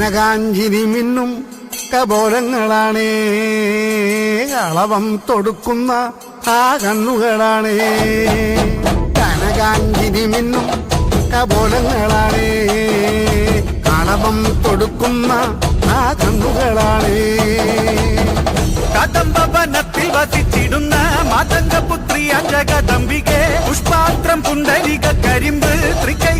കനകാഞ്ചിരി മിന്നും കപോലങ്ങളാണേ. അളവം തൊടുക്കുന്ന ആ കണ്ണുകളാണേ. കനകാഞ്ചിരി മിന്നും കപോലങ്ങളാണേ. അളവം തൊടുക്കുന്ന ആ കണ്ണുകളാണേ. കദംബവനത്തിൽ വസിച്ചിടുന്ന മാതംഗപുത്രി അജകദംബികെ പുഷ്പാത്രം പുണ്ടരിക കരിമ്പ് തൃക്കൈകളിൽ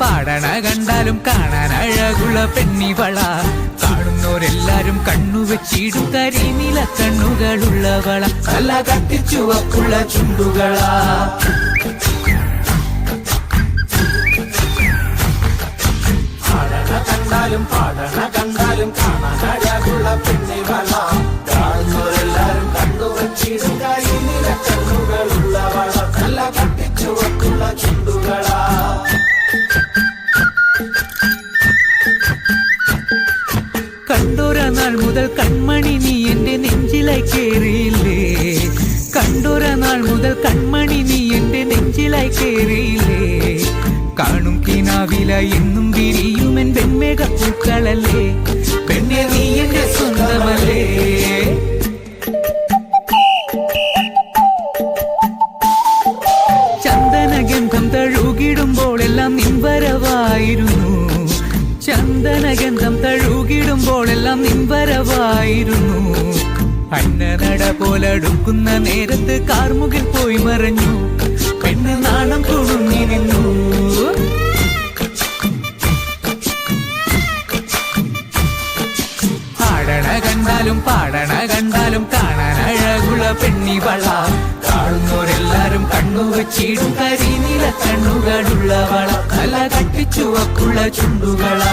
പാടണ കണ്ടാലും കാണാൻ അഴകുള്ള പെണ്ണിവള. കാണുന്നോരെല്ലാരും കണ്ണുവെച്ചിടും കരിനില കണ്ണുകളുള്ളവള. നല്ല കട്ടിച്ചുവപ്പുള്ള ചുണ്ടുകളാ. പാടണ കണ്ടാലും പാടണ കണ്ടാലും കാണാൻ അഴകുള്ള പെണ്ണിവള. കണ്ടോര നാൾ മുതൽ കൺമണി നീ എന്റെ നെഞ്ചിലായി കയറിയില്ലേ കണ്ടോര നാൾ മുതൽ കൺമണി നീ എന്റെ നെഞ്ചിലായി കയറിയില്ലേ കാണും കിനാവില എന്നും വിരിയുമെൻ വെൺമേഘ പൂക്കളല്ലേ പെണ്ണെ നീ അന്നനട പോലടുക്കുന്ന നേരത്ത് കാർമുകിൽ പോയി മറഞ്ഞു. പെണ്ണ് നാണം ആടണ കണ്ടാലും പാടണ കണ്ടാലും കാണാൻ അഴകുള്ള പെണ്ണിവള കാണുന്നവരെല്ലാരും കണ്ണു വെച്ചിടും കരിനില കണ്ണുകളുള്ളവള കല കട്ടിച്ചുവക്കുള്ള ചുണ്ടുകളാ.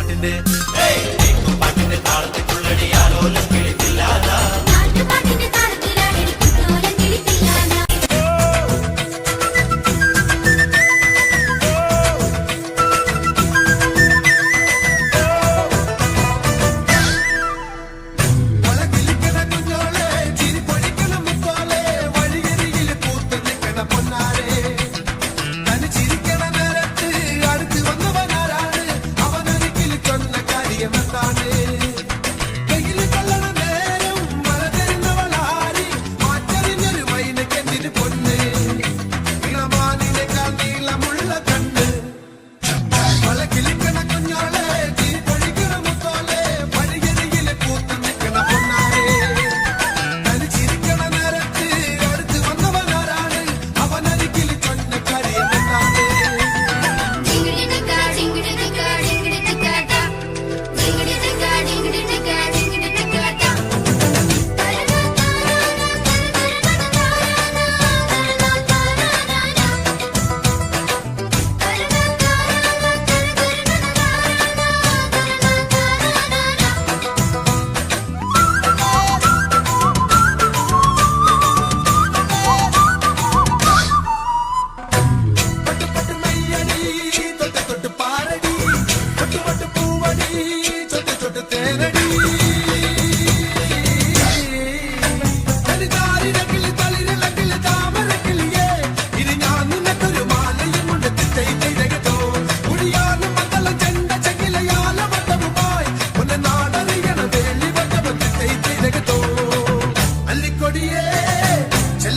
പാട്ടിന്റെ പാട്ടിന്റെ താളത്തിൽ തുള്ളടിയാലോ അല്ലെങ്കിൽ തില്ലാന നാട്ടുപാട്ടിന്റെ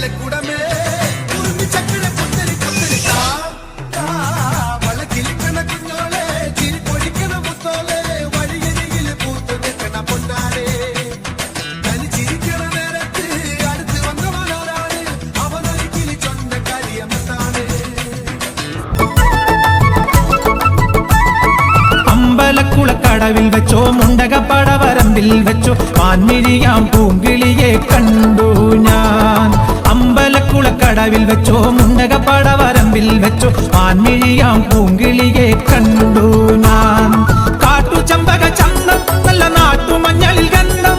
ചെല്ലക്കുടമേ ഉറുമി ചക്കര പുത്തരി പുത്തരി താ താ വളക്കിലിക്കണ കുഞ്ഞോളെ ചിരി പൊടിക്കണ മുത്തോളെ വഴിയരികിൽ പൂത്തു നിൽക്കണ പൊന്നാരെ തനി ചിരിക്കണ നേരത്ത് അടുത്ത് വന്നവനാരാണ് അവനൊരിക്കലും ചൊണ്ട കരിയമത്താണ് അമ്പലക്കുളക്കടവിൽ വെച്ചോ മുണ്ടകപ്പടവരമ്പിൽ വെച്ചോ മാൻമിഴിയാം പൂങ്കിളിയെ കണ്ടു ഞാൻ അമ്പലക്കുളക്കടവിൽ വെച്ചോ മുണ്ടകപ്പടവരമ്പിൽ വെച്ചോ ആൻമിഴിയാം പൂങ്കിളിയെ കണ്ടു ഞാൻ. കാട്ടു ചമ്പക ചന്തം നല്ല നാട്ടു മഞ്ഞളിൽ ഗന്ധം.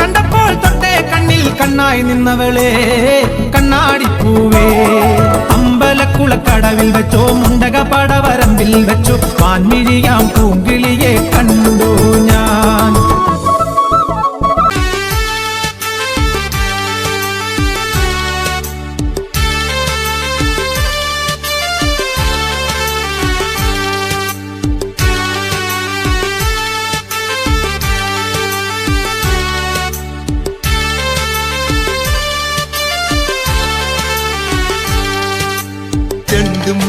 കണ്ടപ്പോൾ തൊട്ടേ കണ്ണിൽ കണ്ണായി നിന്നവളെ കണ്ണാടിപ്പൂവേ. അമ്പലക്കുളക്കടവിൽ വെച്ചോ മുണ്ടക പടവരമ്പിൽ വെച്ചോ ആൻമിഴിയാം പൂങ്കിളിയെ കണ്ടു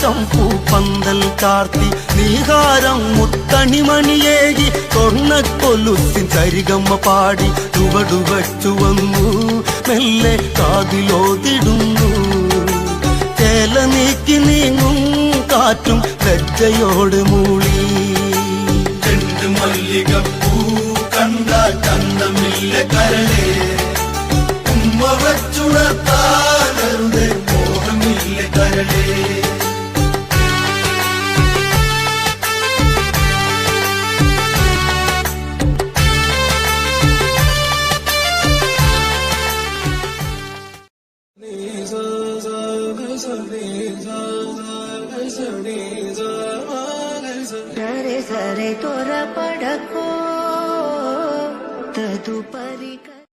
ആകാശം പൂപ്പന്തൽ കാർത്തി നീഹാരം മുത്തണിമണിയേകി കൊന്നക്കൊലുസിൻ ചരികമ്മ പാടി ചുവടുവച്ചു വന്നു മെല്ലെ കാതിലോതിടുന്നു. ചേല നീക്കി നീങ്ങും കാറ്റും ലജ്ജയോട് മൂളി. മല്ലികപ്പൂ കണ്ട ചന്തമില്ല తొరపడకో తదుపరిక